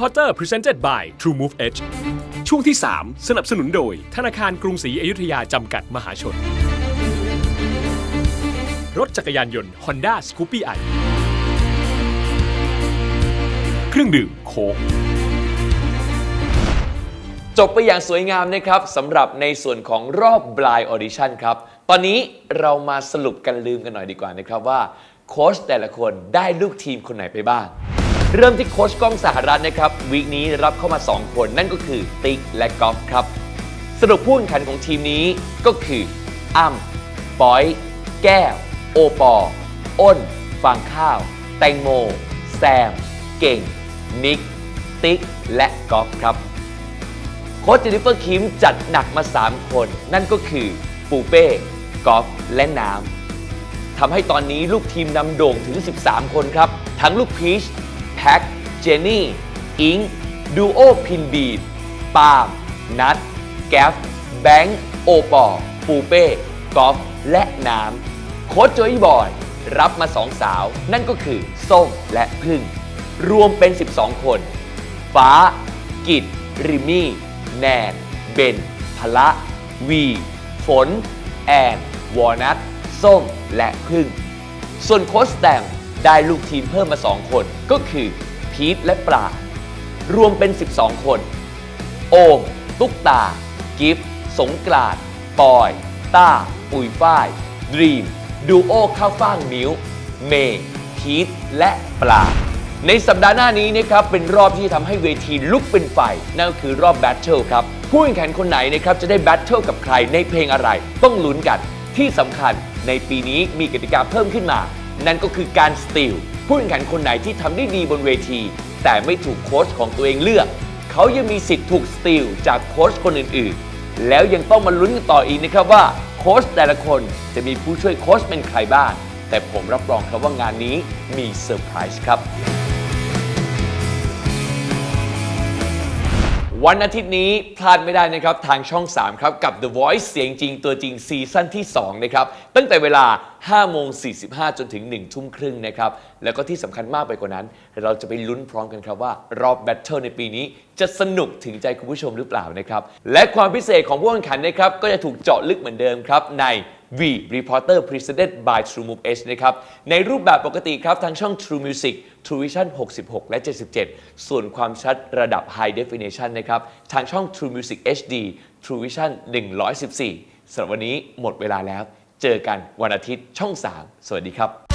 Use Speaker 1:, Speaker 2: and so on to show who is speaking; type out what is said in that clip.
Speaker 1: Reporter Presented by TrueMove Edge ช่วงที่ 3 สนับสนุนโดย ธนาคารกรุงศรีอยุธยาจำกัดมหาชน รถจักรยานยนต์ Honda Scoopy i เครื่องดื่มโค้ก
Speaker 2: จบไปอย่างสวยงามนะครับสำหรับในส่วนของรอบ Blind Audition ครับ ตอนนี้เรามาสรุปกันลืมกันหน่อยดีกว่านะครับว่า โค้ชแต่ละคนได้ลูกทีมคนไหนไปบ้าง เริ่มที่โค้ชก้องสหรัฐนะครับวีคนี้รับเข้ามา 2 คนนั่นก็คือติ๊กและกอล์ฟครับ สรุปผู้แข่งขันของทีมนี้ก็คืออ้ำปอย แก้ว โอปอ อ้น ฟางข้าว แตงโม แซม เก่ง นิก ติ๊ก และกอล์ฟครับ โค้ชเจนนิเฟอร์คิมจัดหนักมา 3 คน นั่นก็คือ ปูเป้ กอล์ฟ และน้ำทำให้ตอนนี้ลูกทีมนำโด่งถึง 13 คนครับ ทั้งลูกพีช แพ็คเจนนี่ อิงดูโอพินบีดปาล์มนัทแกฟแบงค์โอปอปูเป้กอล์ฟและน้ำโค้ชโจยบอย รับมา2สาว นั่นก็คือ ส้มและพึ่ง รวมเป็น 12 คน ฟ้า กิจริมี่ แนน เบน พละ วี ฝน แอน วอนัท ส้ม และพึ่ง ส่วนโค้ชแตม ได้ลูกทีมเพิ่มมา 2 คน ก็คือพีทและปลารวมเป็น 12 คน โอม ตุ๊กตา กิฟสงกรานต์ปอย ต้าอุยฝ้าย ดรีม ดูโอข้าวฟ่างมิ้ว เมย์พีทและปลา ในสัปดาห์หน้านี้นะครับ เป็นรอบที่ทำให้เวทีลุกเป็นไฟ นั่นก็คือรอบแบทเทิลครับ ผู้แข่งขันคนไหนนะครับ จะได้แบทเทิลกับใครในเพลงอะไร ต้องลุ้นกันที่สำคัญในปีนี้มีกติกาเพิ่มขึ้นมา นั่นก็คือการสติลผู้แข่งขันคนไหนที่ทำได้ดีบนเวที แต่ไม่ถูกโค้ชของตัวเองเลือก เขายังมีสิทธิ์ถูกสติลจากโค้ชคนอื่นๆ แล้วยังต้องมาลุ้นกันต่ออีกนะครับว่าโค้ชแต่ละคนจะมีผู้ช่วยโค้ชเป็นใครบ้าง แต่ผมรับรองครับว่างานนี้มีเซอร์ไพรส์ครับ วันอาทิตย์นี้พลาดไม่ได้นะครับ ทางช่อง 3 ครับ กับ The Voice เสียงจริงตัวจริงซีซั่นที่ 2 นะครับ ตั้งแต่เวลา 5 โมง 45 จนถึง 1 ทุ่มครึ่งนะครับ แล้วก็ที่สำคัญมากไปกว่านั้น เราจะไปลุ้นพร้อมกันครับว่า รอบแบทเทิลในปีนี้ จะสนุกถึงใจคุณผู้ชมหรือเปล่านะครับ และความพิเศษของผู้แข่งขันนะครับก็จะถูกเจาะลึกเหมือนเดิมครับใน V Reporter Presented by TrueMove H นะครับ ในรูปแบบปกติครับทางช่อง True Music True Vision 66 และ 77 ส่วนความชัดระดับ High Definition นะครับ ทางช่อง True Music HD True Vision 114สำหรับวันนี้หมดเวลาแล้ว เจอกันวันอาทิตย์ช่อง 3 สวัสดีครับ